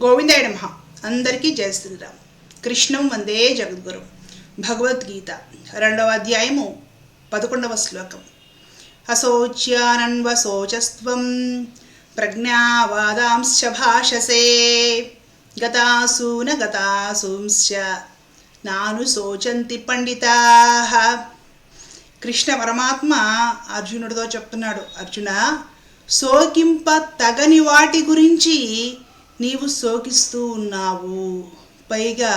గోవిందాయ నమ అందరికీ జయ శ్రీరామ్. కృష్ణం వందే జగద్గురు. భగవద్గీత రెండవ అధ్యాయము పదకొండవ శ్లోకం. అశోచ్యానన్వశోచస్వం ప్రజ్ఞావాదాంశ భాషసే. గతాసూన గతాసూంశ నాను శోచంతి పండితా. కృష్ణ పరమాత్మ అర్జునుడితో చెప్తున్నాడు అర్జున శోకింప తగని వాటి గురించి నీవు శోకిస్తూ ఉన్నావు. పైగా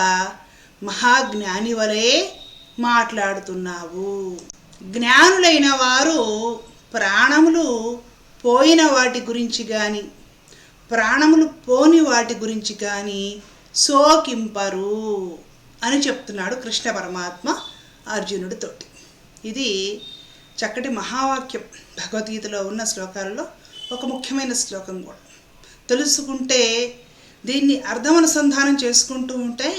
మహాజ్ఞాని వలె మాట్లాడుతున్నావు. జ్ఞానులైన వారు ప్రాణములు పోయిన వాటి గురించి కానీ ప్రాణములు పోని వాటి గురించి కానీ శోకింపరు అని చెప్తున్నాడు కృష్ణ పరమాత్మ అర్జునుడితోటి ఇది చక్కటి మహావాక్యం. భగవద్గీతలో ఉన్న శ్లోకాలలో ఒక ముఖ్యమైన శ్లోకం కూడా. తెలుసుకుంటే దీన్ని అర్థమనుసంధానం చేసుకుంటూ ఉంటే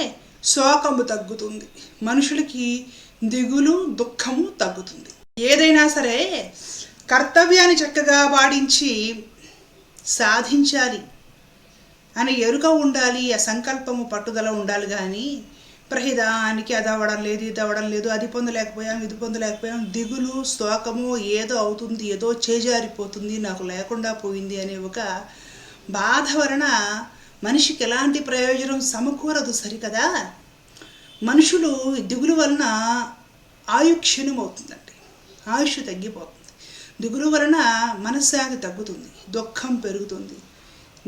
శోకము తగ్గుతుంది. మనుషులకి దిగులు దుఃఖము తగ్గుతుంది. ఏదైనా సరే కర్తవ్యాన్ని చక్కగా పాటించి సాధించాలి. అని ఎరుక ఉండాలి ఆ సంకల్పము పట్టుదల ఉండాలి కానీ ప్రహిదానికి అది అవ్వడం లేదు ఇది అవ్వడం లేదు అది పొందలేకపోయాం ఇది పొందలేకపోయాం దిగులు శోకము ఏదో అవుతుంది ఏదో చేజారిపోతుంది నాకు లేకుండా పోయింది అనే ఒక బాధ వలన మనిషికి ఎలాంటి ప్రయోజనం సమకూరదు సరికదా? మనుషులు దిగులు వలన ఆయు అవుతుందండి ఆయుష్ తగ్గిపోతుంది. దిగులు వలన మనశ్శాంతి తగ్గుతుంది. దుఃఖం పెరుగుతుంది.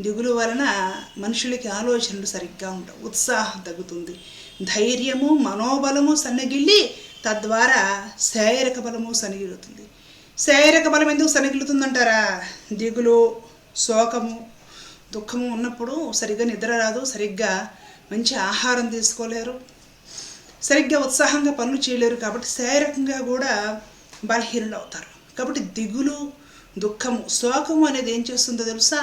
దిగులు వలన మనుషులకి ఆలోచనలు సరిగ్గా ఉండవు. ఉత్సాహం తగ్గుతుంది. ధైర్యము మనోబలము సన్నగిల్లి తద్వారా శారీరక బలము సన్నగిలుతుంది శారీరక బలం ఎందుకు సన్నగిలుతుందంటారా దిగులు శోకము దుఃఖము ఉన్నప్పుడు సరిగ్గా నిద్ర రాదు సరిగ్గా మంచి ఆహారం తీసుకోలేరు సరిగ్గా ఉత్సాహంగా పనులు చేయలేరు కాబట్టి శారీరకంగా కూడా బలహీనులు అవుతారు. కాబట్టి దిగులు దుఃఖము శోకము అనేది ఏం చేస్తుందో తెలుసా?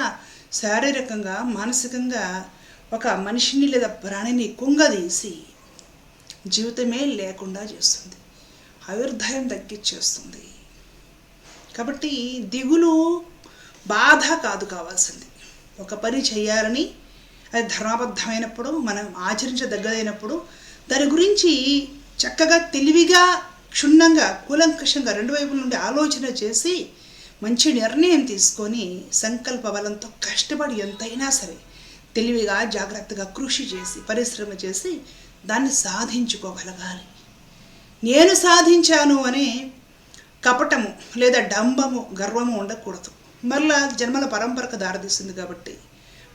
శారీరకంగా మానసికంగా ఒక మనిషిని లేదా ప్రాణిని కుంగదీసి జీవితమే లేకుండా చేస్తుంది. ఆయుర్దాయం తగ్గించేస్తుంది. కాబట్టి దిగులు బాధ కాదు కావాల్సింది. ఒక పని చేయాలని అది ధర్మబద్ధమైనప్పుడు మనం ఆచరించదగ్గదైనప్పుడు దాని గురించి చక్కగా తెలివిగా క్షుణ్ణంగా కూలంకషంగా రెండు వైపుల నుండి ఆలోచన చేసి మంచి నిర్ణయం తీసుకొని సంకల్ప బలంతో కష్టపడి ఎంతైనా సరే తెలివిగా జాగ్రత్తగా కృషి చేసి పరిశ్రమ చేసి దాన్ని సాధించుకోగలగాలి. నేను సాధించాను అనే కపటము లేదా డంబము గర్వము ఉండకూడదు. మరలా జన్మల పరంపరకు దారితీస్తుంది కాబట్టి.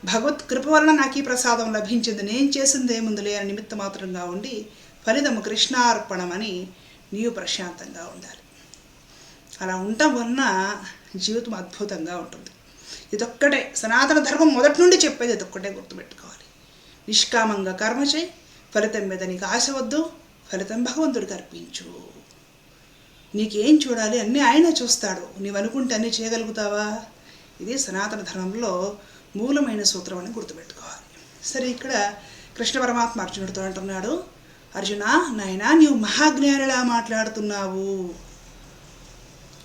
భగవత్ కృప వలన నాకు ఈ ప్రసాదం లభించింది. నేను చేసింది ఏముందిలే అని నిమిత్త మాత్రంగా ఉండి ఫలితము కృష్ణార్పణమని నీవు ప్రశాంతంగా ఉండాలి. అలా ఉండటం వలన జీవితం అద్భుతంగా ఉంటుంది. ఇదొక్కటే. సనాతన ధర్మం మొదటి నుండి చెప్పేది ఇదొక్కటే గుర్తుపెట్టుకోవాలి. నిష్కామంగా కర్మ చేయి. ఫలితం మీద నీకు ఆశ వద్దు. ఫలితం భగవంతుడికి అర్పించు. నీకేం చూడాలి? అన్నీ ఆయన చూస్తాడు. నీవు అనుకుంటే అన్నీ చేయగలుగుతావా? ఇది సనాతన ధర్మంలో మూలమైన సూత్రం అని గుర్తుపెట్టుకోవాలి. సరే ఇక్కడ కృష్ణ పరమాత్మ అర్జునుడితో అంటున్నాడు. అర్జున నాయనా నీవు మహాజ్ఞానిలా మాట్లాడుతున్నావు.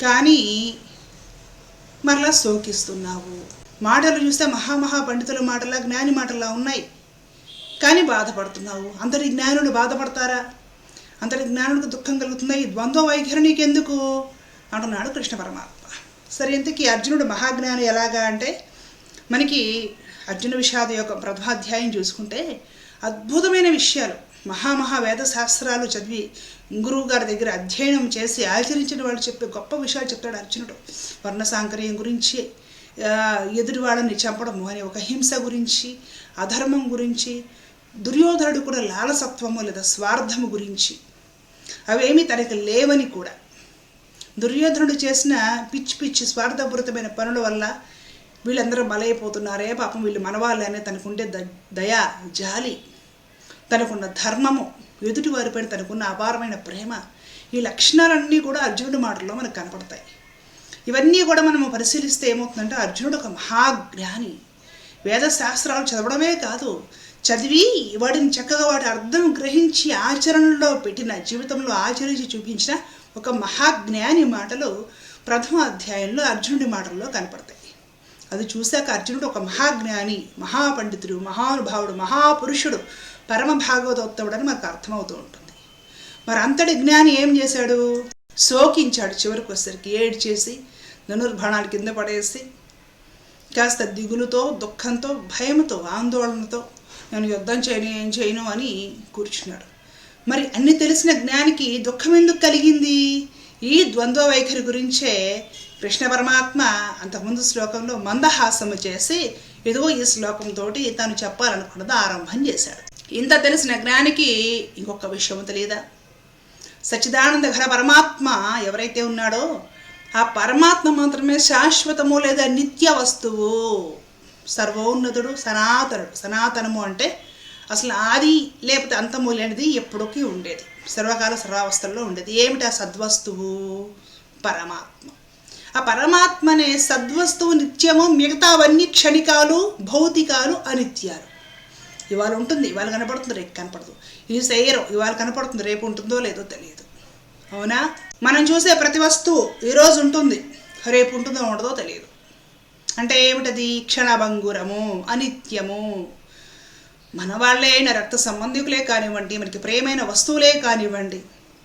కానీ మరలా శోకిస్తున్నావు. మాటలు చూస్తే మహామహా పండితుల మాటలా జ్ఞాని మాటలా ఉన్నాయి. కానీ బాధపడుతున్నావు. అందరి జ్ఞానులు బాధపడతారా? అంతటి జ్ఞానులకు దుఃఖం కలుగుతుందా? ఈ ద్వంద్వ వైఖరి నీకెందుకు అంటున్నాడు కృష్ణ పరమాత్మ. సరే ఇంతకీ అర్జునుడు మహాజ్ఞాని ఎలాగా అంటే మనకి అర్జున విషాద యొక్క ప్రథమాధ్యాయం చూసుకుంటే అద్భుతమైన విషయాలు. మహామహా వేద శాస్త్రాలు చదివి గురువు గారి దగ్గర అధ్యయనం చేసి ఆచరించిన వాళ్ళు చెప్పే గొప్ప విషయాలు చెప్తాడు అర్జునుడు. వర్ణ సాంకర్యం గురించి ఎదుటి వాళ్ళని చంపడము అనే ఒక హింస గురించి అధర్మం గురించి దుర్యోధనుడు కూడా లాలసత్వము లేదా స్వార్థము గురించి అవేమీ తనకి లేవని కూడా. దుర్యోధనుడు చేసిన పిచ్చి పిచ్చి స్వార్థపూరితమైన పనుల వల్ల వీళ్ళందరూ బలైపోతున్నారే పాపం వీళ్ళు మనవాళ్ళే అనే తనకుండే ద దయ జాలి తనకున్న ధర్మము ఎదుటి వారిపైన తనకున్న అపారమైన ప్రేమ ఈ లక్షణాలన్నీ కూడా అర్జునుడి మాటల్లో మనకు కనపడతాయి. ఇవన్నీ కూడా మనము పరిశీలిస్తే ఏమవుతుందంటే అర్జునుడు ఒక మహాజ్ఞాని. వేద శాస్త్రాలు చదవడమే కాదు చదివి వాడిని చక్కగా వాడి అర్థం గ్రహించి ఆచరణలో పెట్టిన జీవితంలో ఆచరించి చూపించిన ఒక మహాజ్ఞాని మాటలు ప్రథమ అధ్యాయంలో అర్జునుడి మాటల్లో కనపడతాయి. అది చూశాక అర్జునుడు ఒక మహాజ్ఞాని మహాపండితుడు మహానుభావుడు మహాపురుషుడు పరమ భాగవతోత్తముడు అని మనకు అర్థమవుతూ ఉంటుంది. మరి అంతటి జ్ఞాని ఏం చేశాడు? శోకించాడు చివరికి వచ్చరికి ఏడ్ చేసి ధనుర్బాణాలు కింద పడేసి కాస్త దిగులుతో దుఃఖంతో భయంతో ఆందోళనతో నేను యుద్ధం చేయను ఏం చేయను అని కూర్చున్నాడు. మరి అన్ని తెలిసిన జ్ఞానికి దుఃఖం ఎందుకు కలిగింది? ఈ ద్వంద్వ వైఖరి గురించే కృష్ణ పరమాత్మ అంతకుముందు శ్లోకంలో మందహాసము చేసి ఇదిగో ఈ శ్లోకంతో తను చెప్పాలనుకున్నది ఆరంభం చేశాడు. ఇంత తెలిసిన జ్ఞానికి ఇంకొక విషయం తెలియదా? సచ్చిదానంద ఘర పరమాత్మ ఎవరైతే ఉన్నాడో ఆ పరమాత్మ మాత్రమే శాశ్వతము లేదా నిత్య వస్తువు. సర్వోన్నతుడు సనాతనుడు. సనాతనము అంటే అసలు ఆది లేకపోతే అంతము లేనిది ఎప్పటికీ ఉండేది. సర్వకాల సర్వావస్థల్లో ఉండేది. ఏమిటి ఆ సద్వస్తువు? పరమాత్మ. ఆ పరమాత్మ అనే సద్వస్తువు నిత్యము మిగతావన్నీ క్షణికాలు భౌతికాలు అనిత్యాలు. ఇవాళ ఉంటుంది. ఇవాళ కనపడుతుంది రేపు కనపడదు. ఇది చేయరు ఇవాళ కనపడుతుంది రేపు ఉంటుందో లేదో తెలియదు. అవునా? మనం చూసే ప్రతి వస్తువు ఈరోజు ఉంటుంది. రేపు ఉంటుందో ఉండదో తెలియదు. అంటే ఏమిటది? క్షణభంగురము అనిత్యము. మన వాళ్ళే అయిన రక్త సంబంధికులే కానివ్వండి మనకి ప్రేమైన వస్తువులే కానివ్వండి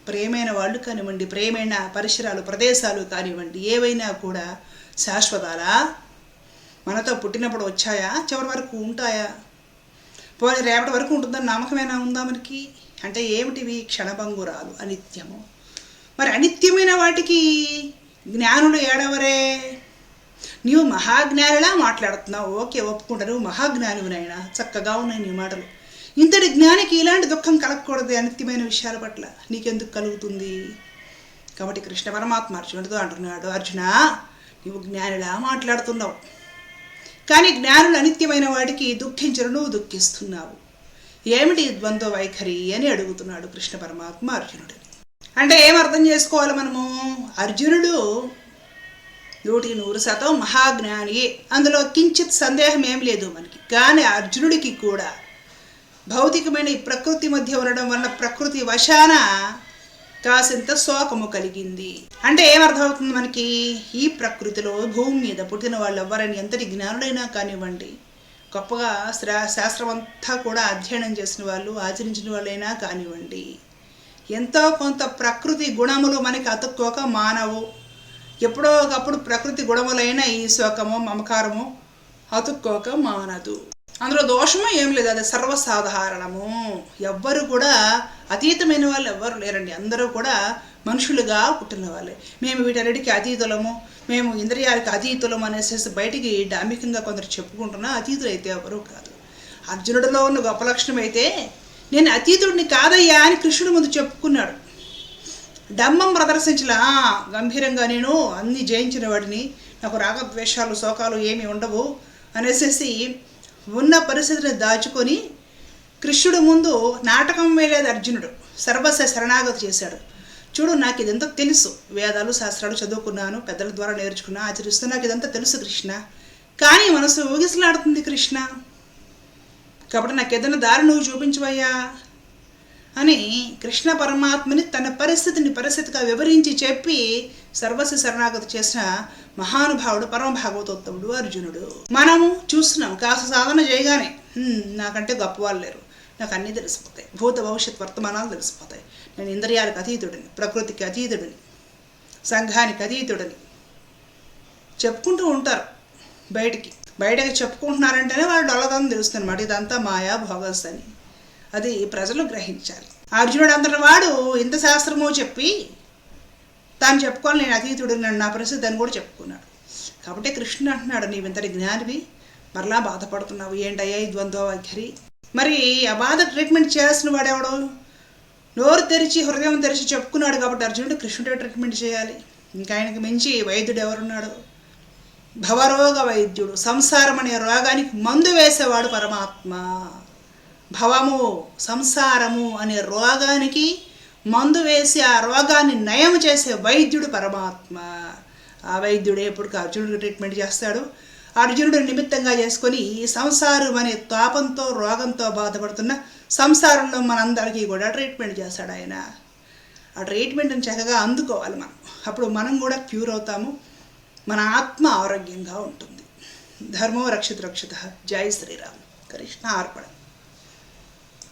ప్రేమైన వాళ్ళు కానివ్వండి ప్రేమైన పరిసరాలు ప్రదేశాలు కానివ్వండి ఏవైనా కూడా శాశ్వతాలా? మనతో పుట్టినప్పుడు వచ్చాయా? చివరి వరకు ఉంటాయా? పోనీ రేపటి వరకు ఉంటుందని నమ్మకమైనా ఉందా మనకి? అంటే ఏమిటివి? క్షణభంగురాలు అనిత్యము. మరి అనిత్యమైన వాటికి జ్ఞానులు ఏడవరే? నీవు మహాజ్ఞానిలా మాట్లాడుతున్నావు. ఓకే ఒప్పుకుంటా నువ్వు మహాజ్ఞానివినైనా. చక్కగా ఉన్నాయి నీ మాటలు. ఇంతటి జ్ఞానికి ఇలాంటి దుఃఖం కలగకూడదు అనిత్యమైన విషయాల పట్ల. నీకెందుకు కలుగుతుంది? కాబట్టి కృష్ణ పరమాత్మ అర్జునుడితో అంటున్నాడు. అర్జున నువ్వు జ్ఞానిలా మాట్లాడుతున్నావు. కానీ జ్ఞానులు అనిత్యమైన వాటికి దుఃఖించరు నువ్వు దుఃఖిస్తున్నావు. ఏమిటి ద్వంద్వ వైఖరి అని అడుగుతున్నాడు కృష్ణ పరమాత్మ అర్జునుడిని అంటే ఏం అర్థం చేసుకోవాలి మనము? అర్జునుడు నూటికి నూరు శాతం మహాజ్ఞాని అందులో కించిత్ సందేహం ఏం లేదు మనకి. కానీ అర్జునుడికి కూడా భౌతికమైన ఈ ప్రకృతి మధ్య ఉండడం వల్ల ప్రకృతి వశాన కాసింత శోకము కలిగింది. అంటే ఏమర్థమవుతుంది మనకి? ఈ ప్రకృతిలో భూమి మీద పుట్టిన వాళ్ళు ఎవరైనా ఎంతటి జ్ఞానుడైనా కానివ్వండి గొప్పగా శ్రా శాస్త్రం అంతా కూడా అధ్యయనం చేసిన వాళ్ళు ఆచరించిన వాళ్ళైనా కానివ్వండి ఎంతో కొంత ప్రకృతి గుణములు మనకి అతుక్కోక మానవు. ఎప్పుడో ఒకప్పుడు ప్రకృతి గొడవలైన ఈ శోకము మమకారము అతుక్కోక మానదు. అందులో దోషము ఏం లేదు అది సర్వసాధారణము. ఎవ్వరు కూడా అతీతమైన వాళ్ళు ఎవ్వరు లేరండి. అందరూ కూడా మనుషులుగా పుట్టిన వాళ్ళే. మేము వీటన్నిటికీ అతీతులము. మేము ఇంద్రియాలకు అతీతులం అనేసి బయటికి డాంబికంగా కొందరు చెప్పుకుంటున్నా అతీతులు అయితే ఎవరు కాదు. అర్జునుడిలో ఉన్న గొప్ప లక్షణం అయితే నేను అతీతుడిని కాదయ్యా అని కృష్ణుడు ముందు చెప్పుకున్నాడు. డమ్మం ప్రదర్శించలా. గంభీరంగా నేను అన్ని జయించిన వాడిని. నాకు రాగద్వేషాలు శోకాలు ఏమీ ఉండవు అనేసి ఉన్న పరిస్థితిని దాచుకొని కృష్ణుడు ముందు నాటకం వేయలేదు అర్జునుడు. సర్వస్వ శరణాగతి చేశాడు. చూడు నాకు ఇదంతా తెలుసు. వేదాలు శాస్త్రాలు చదువుకున్నాను పెద్దల ద్వారా నేర్చుకున్నా ఆచరిస్తూ నాకు ఇదంతా తెలుసు కృష్ణ. కానీ మనసు ఊగిసలాడుతుంది కృష్ణ. కాబట్టి నాకు ఏదైనా దారి నువ్వు చూపించవయ్యా. అని కృష్ణ పరమాత్మని తన పరిస్థితిని పరిస్థితిగా వివరించి చెప్పి సర్వస్వ శరణాగతి చేసిన మహానుభావుడు పరమ భాగవతోత్తముడు అర్జునుడు. మనము చూస్తున్నాం కాస్త సాధన చేయగానే నాకంటే గొప్పవాళ్ళు లేరు. నాకు అన్నీ తెలిసిపోతాయి. భూత భవిష్యత్ వర్తమానాలు తెలిసిపోతాయి. నేను ఇంద్రియాలకు అతీతుడిని ప్రకృతికి అతీతుడిని సంఘానికి అతీతుడిని. చెప్పుకుంటూ ఉంటారు బయటికి. బయటకి చెప్పుకుంటున్నారంటేనే వాళ్ళు డొల్లదని తెలుస్తుంది అనమాట ఇదంతా మాయా భోగస్ అని. అది ప్రజలు గ్రహించాలి. అర్జునుడు అందరి వాడు ఇంత శాస్త్రమో చెప్పి తాను చెప్పుకోవాలి నేను అతీతుడు నన్ను నా పరిస్థితి అని కూడా చెప్పుకున్నాడు. కాబట్టి కృష్ణుడు అంటున్నాడు నీవింతటి జ్ఞానివి మరలా బాధపడుతున్నావు. ఏంటయ్యా ఈ ద్వంద్వ వైఖరి మరి ఆ బాధ ట్రీట్మెంట్ చేయాల్సిన వాడెవడు? నోరు తెరిచి హృదయం తెరిచి చెప్పుకున్నాడు కాబట్టి అర్జునుడు కృష్ణుడే ట్రీట్మెంట్ చేయాలి. ఇంకా ఆయనకి మించి వైద్యుడు ఎవరున్నాడు? భవరోగ వైద్యుడు సంసారం అనే రోగానికి మందు వేసేవాడు పరమాత్మ. భవము సంసారము అనే రోగానికి మందు వేసి ఆ రోగాన్ని నయం చేసే వైద్యుడు పరమాత్మ. ఆ వైద్యుడు ఎప్పుడు అర్జునుడికి ట్రీట్మెంట్ చేస్తాడు. అర్జునుడు నిమిత్తంగా చేసుకొని ఈ సంసారం అనే తాపంతో రోగంతో బాధపడుతున్న సంసారంలో మనందరికీ కూడా ట్రీట్మెంట్ చేస్తాడు ఆయన. ఆ ట్రీట్మెంట్ని చక్కగా అందుకోవాలి మనం. అప్పుడు మనం కూడా క్యూర్ అవుతాము. మన ఆత్మ ఆరోగ్యంగా ఉంటుంది. ధర్మో రక్షిత రక్షిత. జై శ్రీరామ్. కృష్ణ అర్పణ.